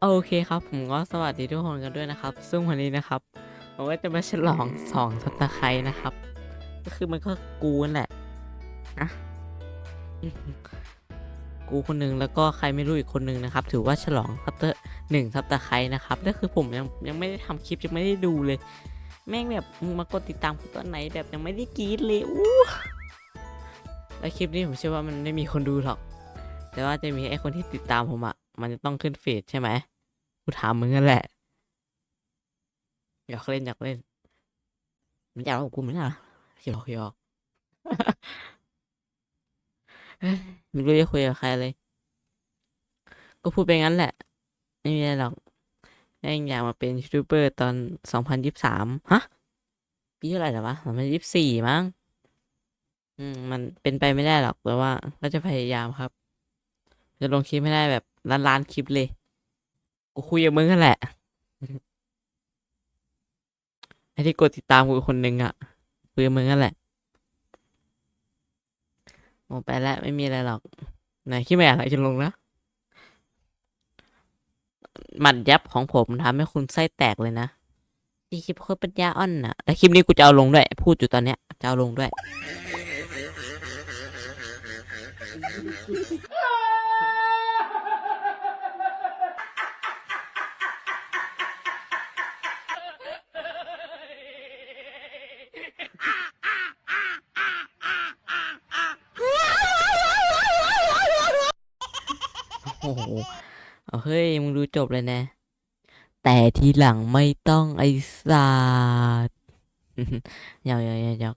โอเคครับ ผมก็สวัสดีทุกคนกันด้วยนะครับ ซึ่งวันนี้นะครับผมก็จะมาฉลองสองสัปดาไครนะครับ ก็คือมันก็กูนั่นแหละนะกูคนหนึ่งแล้วก็ใครไม่รู้อีกคนหนึ่งนะครับ ถือว่าฉลองซัปเตอร์หนึ่งซับตะไคร้นะครับแล้วคือผมยังยังไม่ได้ทำคลิปยังไม่ได้ดูเลย แม่งแบบมึงมากดติดตามกูตอนไหนแบบยังไม่ได้กรีดเลยอู้แล้วคลิปนี้ผมเชื่อว่ามันไม่มีคนดูหรอก แต่ว่าจะมีไอ้คนที่ติดตามผมอะมันจะต้องขึ้นเฟซใช่ไหมกูถามมึงนั่นแหละ อยากเล่นอยากเล่น มันอยากเล่นกับกูไหมล่ะหยอกหยอกเอ้ยไม่รู้จะคุยกับใครเลย ก็พูดไปงั้นแหละ ไม่มีอะไรหรอกแม่งอยากมาเป็นยูทูบเบอร์ตอนสองพันยิบสามฮะ ปีเท่าไหร่แล้ววะสองพันยิบสี่มั้ง อืม มันเป็นไปไม่ได้หรอกแต่ว่าก็จะพยายามครับ จะลงคลิปไม่ได้แบบล้านล้านๆคลิปเลย กูคุยกับมึงกันแหละ ไอ้ที่กดติดตามกูคนหนึ่งอะคุยกับมึงกันแหละโอ้ไปแล้วไม่มีอะไรหรอก ไหนคิดไม่อะไรจะลงนะหมัดยับของผมทำให้คุณไส้แตกเลยนะที่คลิปโคตรปัญญาอ่อนนะแล้วคลิปนี้กูจะเอาลงด้วย พูดอยู่ตอนเนี้ยจะเอาลงด้วย อ้โหเอาเฮ้ยมึงดูจบเลยนะ แต่ทีหลังไม่ต้องไอ้สัตว์หยอกหยอกหยอกหยอก